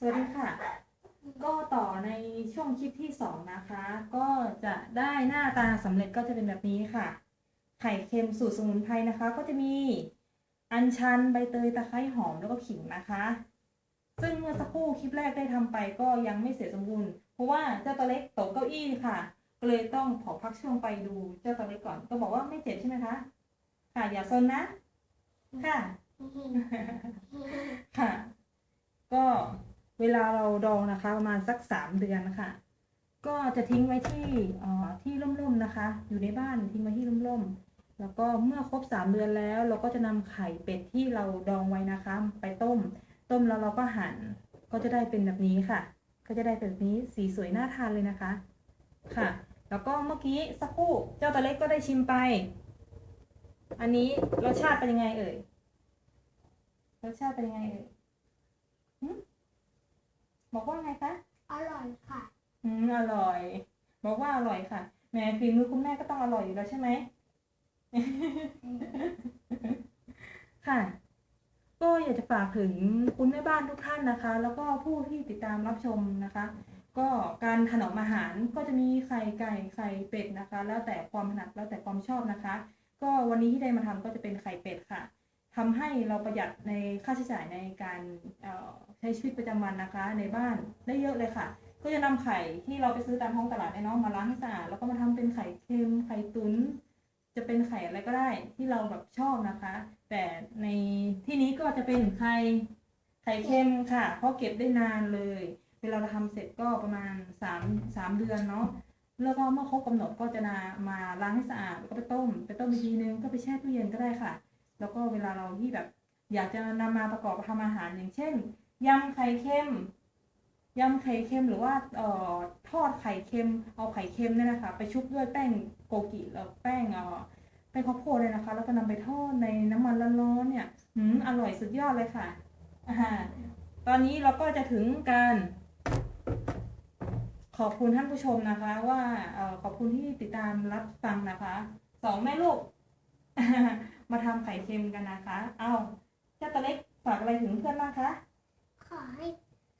สวัสดีค่ะ ก็ต่อในช่วงคลิปที่สองนะคะ ก็จะได้หน้าตาสำเร็จก็จะเป็นแบบนี้ค่ะ ไข่เค็มสูตรสมุนไพรนะคะ ก็จะมีอัญชันใบเตยตะไคร้หอมแล้วก็ขิงนะคะ ซึ่งเมื่อสักครู่คลิปแรกได้ทำไปก็ยังไม่เสร็จสมบูรณ์เพราะว่าเจ้าตัวเล็กตกเก้าอี้ค่ะ ก็เลยต้องขอพักช่วงไปดูเจ้าตัวเล็กก่อน ก็บอกว่าไม่เจ็บใช่ไหมคะ ค่ะอย่าซนนะ ค่ะ ค่ะ ก็เวลาเราดอง นะคะประมาณสักสามเดือนนะคะก็จะทิ้งไว้ที่เอ่อที่ร่มๆนะคะ อยู่ในบ้านทิ้งไว้ที่ร่มๆแล้วก็เมื่อครบสามเดือนแล้ว เราก็จะนำไข่เป็ดที่เราดองไว้นะคะ ไปต้ม ต้มแล้วเราก็หั่นก็จะได้เป็นแบบนี้ค่ะ ก็จะได้แบบนี้สีสวยน่าทานเลยนะคะค่ะ แล้วก็เมื่อกี้สักครู่เจ้าตัวเล็กก็ได้ชิมไป อันนี้รสชาติเป็นยังไงเอ่ยรสชาติเป็นยังไงเอ่ย บอกว่าไงคะอร่อยค่ะ อืมอร่อย บอกว่าอร่อยค่ะแหม่ฝีมือคุณแม่ก็ต้องอร่อยอยู่แล้วใช่ไหม ค่ะ ก็อยากจะฝากถึงคุณแม่บ้านทุกท่านนะคะ แล้วก็ผู้ที่ติดตามรับชมนะคะ ก็การถนอมอาหารก็จะมีไข่ไก่ไข่เป็ดนะคะ แล้วแต่ความถนัดแล้วแต่ความชอบนะคะ ก็วันนี้ที่ได้มาทำก็จะเป็นไข่เป็ดค่ะ ทำให้เราประหยัดในค่าใช้จ่ายในการใช้ชีวิตประจำวันนะคะ ในบ้านได้เยอะเลยค่ะ ก็จะนำไข่ที่เราไปซื้อตามท้องตลาดไอ้น้องมาล้างให้สะอาดแล้วก็มาทำเป็นไข่เค็มไข่ตุนจะเป็นไข่อะไรก็ได้ที่เราแบบชอบนะคะ แต่ในที่นี้ก็จะเป็นไข่ไข่เค็มค่ะ เพราะเก็บได้นานเลย เวลาเราทำเสร็จก็ประมาณสามสามเดือนเนาะแล้วก็เมื่อครบกำหนดก็จะนามาล้างให้สะอาดแล้วก็ไปต้ม ไปต้มอีกทีนึงก็ไปแช่ตู้เย็นก็ได้ค่ะ แล้วก็เวลาเราที่แบบ อยากจะนำมาประกอบทำอาหารอย่างเช่นยำไข่เค็มยำไข่เค็มหรือว่าเอ่อทอดไข่เค็มเอาไข่เค็มเนี่ยนะคะไปชุบด้วยแป้งโกกิแล้วแป้งเอ่อแป้งข้าวโพดเลยนะคะ แล้วก็นำไปทอดในน้ำมันร้อนๆเนี่ยหืมอร่อยสุดยอดเลยค่ะอ่าตอนนี้เราก็จะถึงการขอบคุณท่านผู้ชมนะคะ ว่าเอ่อขอบคุณที่ติดตามรับฟังนะคะสองแม่ลูก มาทำไข่เค็มกันนะคะ เอาเจ้าตัวเล็กฝากอะไรถึงเพื่อนบ้างคะ ขอให้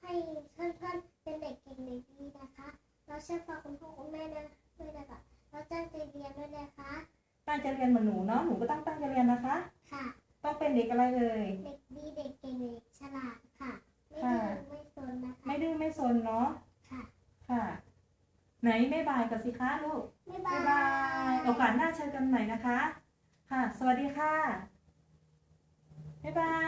ให้เพื่อนๆเป็นเด็กเก่งเด็กดีนะคะเราเชื่อฟังคุณพ่อคุณแม่นะด้วยนะคะเราตั้งใจเรียนด้วยนะคะตั้งใจเรียนเหมือนหนูเนาะหนูก็ตั้งตั้งใจเรียนนะคะ ค่ะ ต้องเป็นเด็กอะไรเอ่ยเด็กดีเด็กเก่งเด็กฉลาดค่ะ ไม่ค่ะดื้อไม่ซนนะคะ ไม่ดื้อไม่ซนเนาะค่ะ ค่ะ ไหนไม่บายกับสิคะลูกบ๊ายบ๊ายบาบายยโอกาสหน้าเชิญกันใหม่นะคะ ค่ะ สวัสดีค่ะ บ๊ายบาย